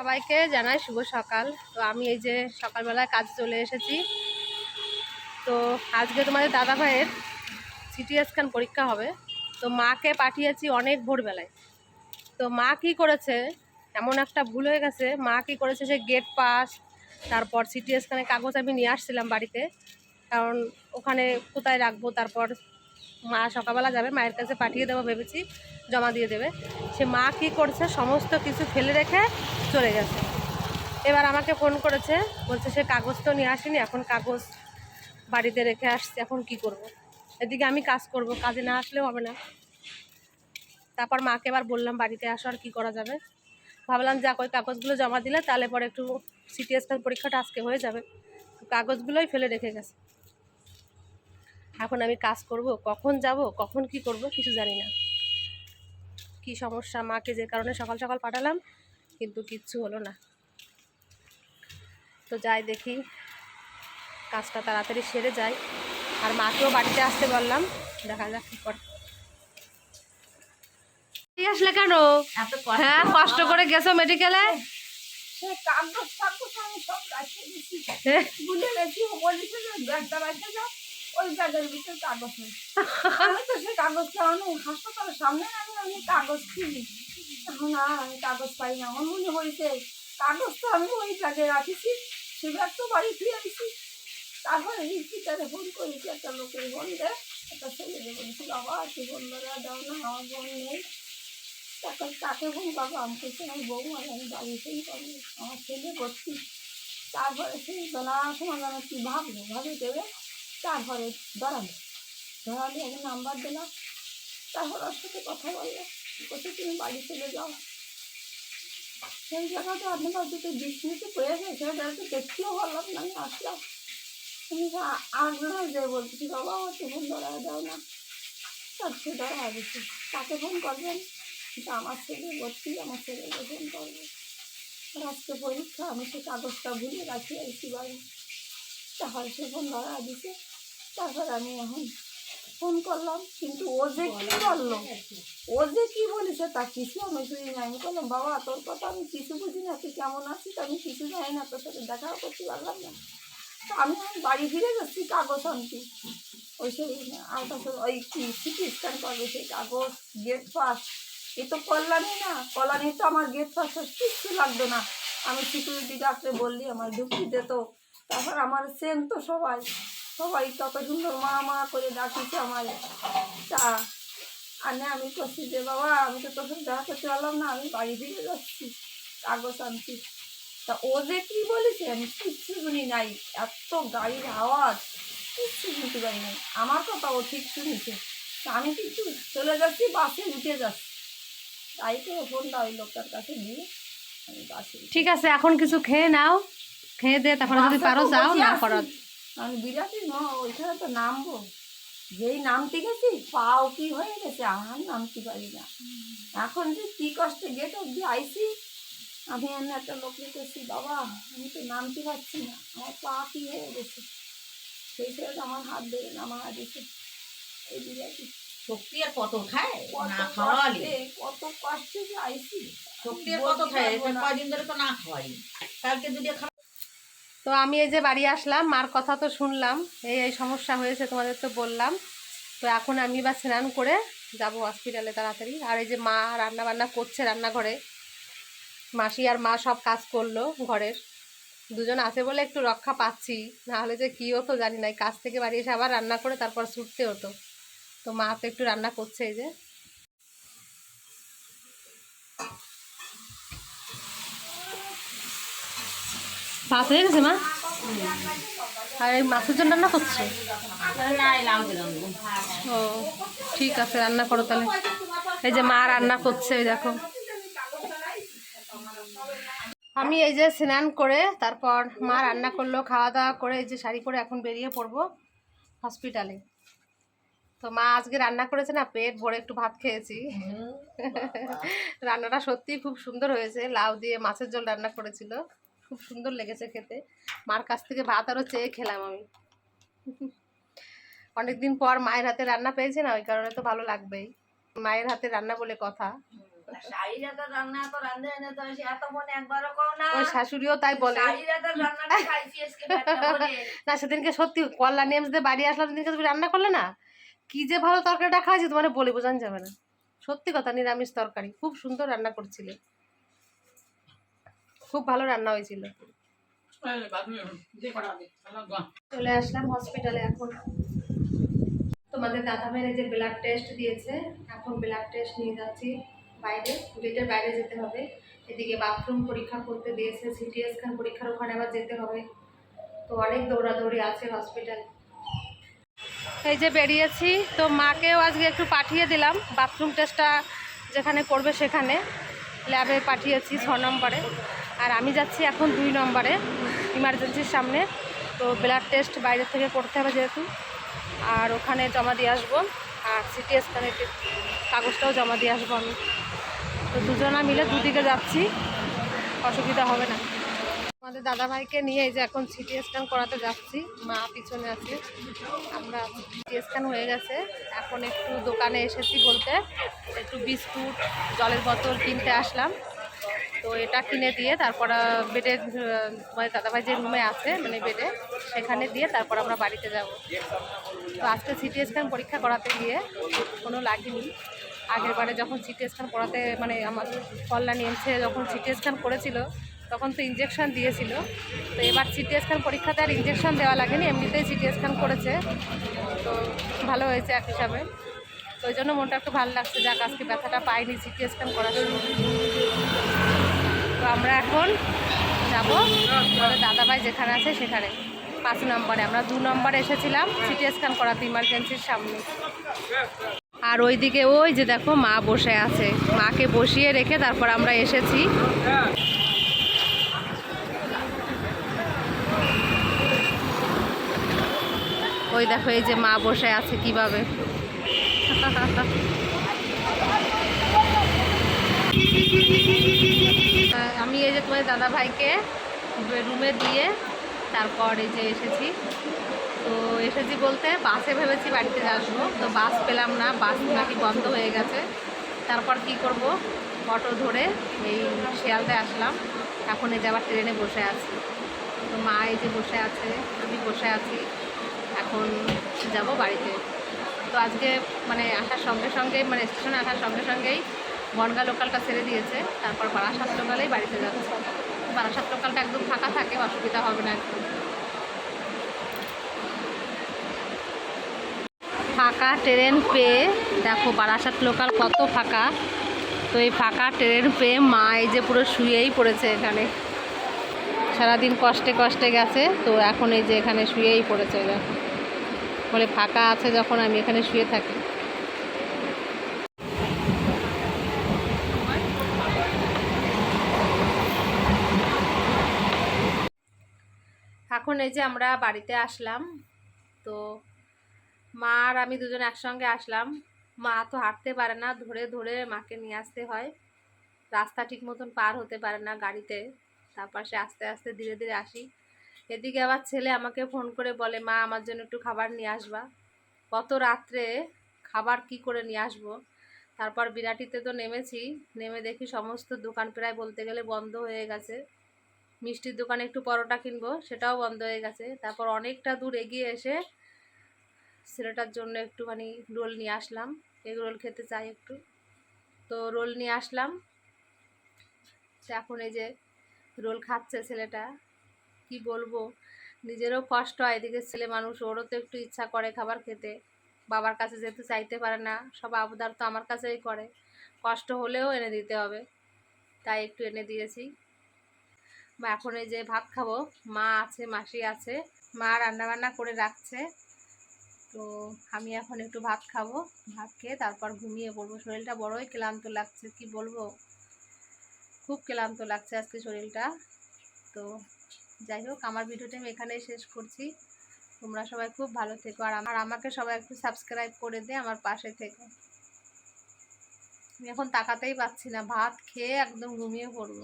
সবাইকে জানাই শুভ সকাল। তো আমি এই যে সকালবেলায় কাজ চলে এসেছি। তো আজকে তোমাদের দাদা ভাইয়ের সিটি স্ক্যান পরীক্ষা হবে। তো মাকে পাঠিয়েছি অনেক ভোরবেলায়। তো মা কি করেছে? এমন একটা ভুল হয়ে গেছে। মা কি করেছে? সে গেট পাস তারপর সিটি স্ক্যানের কাগজ আমি নিয়ে আসছিলাম বাড়িতে। কারণ ওখানে কোথায় রাখব? তারপর মা সকালবেলা যাবে, মায়ের কাছে পাঠিয়ে দেবো ভেবেছি, জমা দিয়ে দেবে। সে মা কি করছে, সমস্ত কিছু ফেলে রেখে চলে গেছে। এবার আমাকে ফোন করেছে, বলছে সে কাগজ তো নিয়ে আসেনি, এখন কাগজ বাড়িতে রেখে আসছে, এখন কি করব। এদিকে আমি কাজ করব, কাজে না আসলেও হবে না। তারপর মাকে এবার বললাম, বাড়িতে আসো আর কী করা যাবে? ভাবলাম, যাক, ওই কাগজগুলো জমা দিলে তাহলে পরে একটু সিটি স্ক্যান পরীক্ষাটা আজকে হয়ে যাবে। কাগজগুলোই ফেলে রেখে গেছে। এখন আমি কাজ করব কখন যাব কখন কি করব কিছু জানি না। কি সমস্যা মাকে যে কারণে সকাল সকাল পাঠালাম কিন্তু কিচ্ছু হলো না। তো যাই দেখি কাজটা তাড়াতাড়ি সেরে যায় আর মাকেও বাড়িতে আসতে বললাম দেখা যাক কী করে। আসলে কেন? হ্যাঁ কষ্ট করে গেছো মেডিকেলে সে কাগজ আমি বলেছে ওই ব্যাগের ভিতরে কাগজ নেই। আমি তো সে কাগজটা অনেক হাসপাতালের সামনে আমি আমি কাগজ কিনি। আর আমি কাগজ পাই না। আমার মনে হয়েছে, কাগজ তো আমি ওই ব্যাগে রাখিছি সে ব্যাগ তো বাড়ি ফিরে আইছি তারপরে রিক্সিটারে ফোন করেছি একটা লোকের ফোন দেয় একটা ছেলেদের বলেছি বাবা তুই ফোন ধরা দাও না, আমার বোন নেই। তখন তাকে ফোন করব আমি কিছু আমার বউ আর আমি বাড়িতেই করব আমার ছেলে করছি তারপরে সেই বেলা সময় যেন কি ভাবলো? ভাবে দেবে। তারপরে দাঁড়াল। দাঁড়ালে আমি নাম্বার দিলাম। তারপর ওর সাথে কথা বলল। বলছে, তুমি বাড়ি চলে যাও। সেই জায়গাতে আপনার দুটো বিশ মিনিটে পড়ে গেছে তো দেখতেও পারলাম না, আমি আসলাম। আমি আসলো যে বলছি, বাবা আমার তো ফোন ধরা দাও না। তার সে ধরা গেছে তাকে ফোন করবেন? আমার ছেলে ভর্তি আমার ছেলেকে ফোন করবে। আজকে পরীক্ষা, আমি সে কাগজটা ভুলে রাখি আইছি বাড়ি। তাহলে সে ফোন ধরা দিছে তারপর আমি এখন ফোন করলাম, কিন্তু ও যে কি বলল? ও যে কি বলেছে তা কিছু আমি শুনি না। আমি বললাম, বাবা, তোর কথা আমি কিছু বুঝি না, তুই কেমন আছিস? আমি কিছু জানি না, তোর সাথে দেখাও করতে পারলাম না। তো আমি বাড়ি ফিরে যাচ্ছি কাগজ আনতে। ওই সেই আলট্রা ওই কি সিটি স্ক্যান করবে সেই কাগজ গেট পাস এ তো কল্যাণী না কল্যাণী তো আমার গেট পাস কিচ্ছু লাগতো না। আমি সিকিউরিটি ডাকতে বললি, আমার ঢুকি দিত তারপর আমার সেম তো সবাই। সবাই কত সুন্দর মা মা করে ডাকিছে আমার তা আনে আমি করছি যে বাবা আমি তো তখন দেখা করতে পারলাম না আমি বাড়ি ফিরে যাচ্ছি। কাগজ আনছি। তা ও যে কি বলেছে আমি কিচ্ছু শুনি নাই। এত গাড়ির আওয়াজ কিচ্ছু শুনতে পারি নাই। আমার কথা ও ঠিক শুনেছে। তা আমি কিন্তু চলে যাচ্ছি বাসে উঠে যাচ্ছি। তাই তো ফোনটা ওই লোকটার কাছে দিয়ে ঠিক আছে এখন কিছু খেয়ে নাও। খেয়ে দে তারপরে যদি পারো যাও না আছি। করো আমি বিরাটির মা ওইখানে তো নামবো। যেই নামতে গেছি পাও কি হয়ে গেছে আর নামতে পারি না। এখন যে কি কষ্টে গেট অব্দি আইসি আমি এমনি একটা লোককে করছি বাবা আমি তো নামতে পারছি না আমার পা কি হয়ে গেছে। সেই ছেলেটা আমার হাত ধরে নামা দিছে এই বিরাটি শক্তি আর কত খায় কত না খাওয়ালে। কত কষ্টে যে আইসি শক্তি আর কত খায়। কদিন ধরে তো না খাওয়াই। কালকে যদি তো আমি এই যে বাড়ি আসলাম, মার কথা তো শুনলাম। এই এই সমস্যা হয়েছে তোমাদের তো বললাম। তো এখন আমি বা স্নান করে যাব হসপিটালে তাড়াতাড়ি। আর এই যে মা রান্না বান্না করছে রান্নাঘরে। মাসি আর মা সব কাজ করল ঘরের। দুজন আছে বলে একটু রক্ষা পাচ্ছি। না হলে যে কী হতো জানি না। কাজ থেকে বাড়ি এসে আবার রান্না করে তারপর ছুটতে হতো। তো মা তো একটু রান্না করছে এই যে। ভাত হয়ে গেছে মা। আর এই মাছের জন্য রান্না করছ? ও ঠিক আছে রান্না করো তাহলে। এই যে মা রান্না করছে এই দেখো। আমি এই যে স্নান করে তারপর মা রান্না করল খাওয়া দাওয়া করে এই যে শাড়ি পরে এখন বেরিয়ে পড়ব হসপিটালে। তো মা আজকে রান্না করেছে না পেট ভরে একটু ভাত খেয়েছি। রান্নাটা সত্যিই খুব সুন্দর হয়েছে লাউ দিয়ে মাছের ঝোল রান্না করেছিল। খুব সুন্দর লেগেছে খেতে। মার কাছ থেকে ভাত আরও চেয়ে খেলাম আমি। অনেকদিন পর মায়ের হাতে রান্না পেয়েছি না ওই কারণে তো ভালো লাগবেই। মায়ের হাতে রান্না বলে কথা। শাশুড়িও তাই বলে। না সেদিনকে সত্যি দিয়ে বাড়ি আসলাম সেদিনকে তুমি রান্না করলে না? কি যে ভালো তরকারিটা খাওয়াছি তোমার বলে বোঝানো যাবে না। সত্যি কথা নিরামিষ তরকারি খুব সুন্দর রান্না করছিলে। খুব ভালো রান্না হয়েছিল। চলে আসলাম হসপিটালে এখন। তোমাদের দাদা ভাইয়ের যে ব্লাড টেস্ট দিয়েছে, এখন ব্লাড টেস্ট নিয়ে যাচ্ছি বাইরে গেটের বাইরে যেতে হবে। এদিকে বাথরুম পরীক্ষা করতে দিয়েছে সিটি স্ক্যান পরীক্ষার ওখানে আবার যেতে হবে। তো অনেক দৌড়াদৌড়ি আছে হসপিটাল এই যে বেরিয়েছি, তো মাকেও আজকে একটু পাঠিয়ে দিলাম। বাথরুম টেস্টটা যেখানে করবে সেখানে। ল্যাবে পাঠিয়েছি, ছ নম্বরে। আর আমি যাচ্ছি এখন দুই নম্বরে ইমার্জেন্সির সামনে। তো ব্লাড টেস্ট বাইরে থেকে করতে হবে যেহেতু। আর ওখানে জমা দিয়ে আসব। আর সিটি স্ক্যানের কাগজটাও জমা দিয়ে আসব আমি। তো দুজনা মিলে দুদিকে যাচ্ছি। অসুবিধা হবে না। আমাদের দাদা ভাইকে নিয়ে এই যে এখন সিটি স্ক্যান করাতে যাচ্ছি। মা পিছনে আছে। আমরা সিটি স্ক্যান হয়ে গেছে। এখন একটু দোকানে এসেছি বলতে। একটু বিস্কুট, জলের বোতল কিনতে আসলাম। তো এটা কিনে দিয়ে তারপর বেডে মানে দাদাভাই যে রুমে আছে মানে বেডে, সেখানে দিয়ে তারপর আমরা বাড়িতে যাব। তো আজকে সিটি স্ক্যান পরীক্ষা করাতে গিয়ে কোনো লাগেনি আগের বারে যখন সিটি স্ক্যান করাতে মানে আমার কল্যাণ এমসে যখন সিটি স্ক্যান করেছিল, তখন তো ইঞ্জেকশন দিয়েছিল। তো এবার সিটি স্ক্যান পরীক্ষাতে আর ইঞ্জেকশন দেওয়া লাগেনি, এমনিতেই সিটি স্ক্যান করেছে। তো ভালো হয়েছে এক হিসাবে। তো ওই জন্য মনটা একটু ভালো লাগছে, যাক আজকে ব্যথাটা পাইনি সিটি স্ক্যান করার সময় আমরা এখন যাব আমাদের দাদাভাই যেখানে আছে সেখানে। পাঁচ নম্বরে, আমরা দু নম্বরে এসেছিলাম সিটি স্ক্যান করাতে ইমার্জেন্সির সামনে। আর ওইদিকে ওই যে দেখো মা বসে আছে। মাকে বসিয়ে রেখে তারপর আমরা এসেছি। ওই দেখো, এই যে মা বসে আছে কীভাবে। আমি এই যে তোমার দাদা ভাইকে রুমে দিয়ে তারপর এই যে এসেছি। তো এসেছি বলতে বাসে ভেবেছি বাড়িতে আসব। তো বাস পেলাম না, বাস নাকি বন্ধ হয়ে গেছে। তারপর কি করব? অটো ধরে এই শিয়ালদায় আসলাম। এখন এই যে আবার ট্রেনে বসে আছি। তো মা এই যে বসে আছে, আমি বসে আছি। এখন যাব বাড়িতে। তো আজকে মানে আসার সঙ্গে সঙ্গে মানে স্টেশনে আসার সঙ্গে সঙ্গেই বনগা লোকালটা ছেড়ে দিয়েছে। তারপর বারাসাত লোকালেই বাড়িতে যাচ্ছে। বারাসাত লোকালটা একদম ফাঁকা থাকে, অসুবিধা হবে না একদম। ফাঁকা ট্রেন পেয়ে, দেখো বারাসাত লোকাল কত ফাঁকা। তো এই ফাঁকা ট্রেন পেয়ে মা এই যে পুরো শুয়েই পড়েছে এখানে। সারাদিন কষ্টে কষ্টে গেছে, তো এখন এই যে এখানে শুয়েই পড়েছে, দেখো। বলে ফাঁকা আছে যখন আমি এখানে শুয়ে থাকি। এখন এই যে আমরা বাড়িতে আসলাম, তো মা আর আমি দুজন একসঙ্গে আসলাম। মা তো হাঁটতে পারে না, ধরে ধরে মাকে নিয়ে আসতে হয়। রাস্তা ঠিক মতন পার হতে পারে না গাড়িতে, তারপর সে আস্তে আস্তে ধীরে ধীরে আসি। এদিকে আবার ছেলে আমাকে ফোন করে বলে, মা, আমার জন্য একটু খাবার নিয়ে আসবা। কত রাত্রে খাবার কি করে নিয়ে আসব? তারপর বিরাটিতে তো নেমেছি, নেমে দেখি সমস্ত দোকান প্রায় বলতে গেলে বন্ধ হয়ে গেছে। মিষ্টির দোকানে একটু পরোটা কিনবো, সেটাও বন্ধ হয়ে গেছে। তারপর অনেকটা দূর এগিয়ে এসে ছেলেটার জন্য একটুখানি রোল নিয়ে আসলাম। এগ রোল খেতে চাই একটু। তো রোল নিয়ে আসলাম। এখন এই যে রোল খাচ্ছে ছেলেটা, কি বলব? নিজেরও কষ্ট হয় এদিকে ছেলে মানুষ, ওরও তো একটু ইচ্ছা করে খাবার খেতে। বাবার কাছে যেতে চাইতে পারে না, সব আবদার তো আমার কাছেই করে। কষ্ট হলেও এনে দিতে হবে। তাই একটু এনে দিয়েছি। এখন এই যে ভাত খাব। মা আছে, মাসি আছে, মা রান্না বান্না করে রাখছে। তো আমি এখন একটু ভাত খাব, ভাত খেয়ে তারপর ঘুমিয়ে পড়ব। শরীরটা বড়ই ক্লান্ত লাগছে, কি বলব? খুব ক্লান্ত লাগছে আজকে শরীরটা। তো যাই হোক, আমার ভিডিওটা আমি এখানেই শেষ করছি। তোমরা সবাই খুব ভালো থেকো। আর আমার আমাকে সবাই একটু সাবস্ক্রাইব করে দে আমার পাশে থেকো। আমি এখন তাকাতেই পাচ্ছি না, ভাত খেয়ে একদম ঘুমিয়ে পড়ব।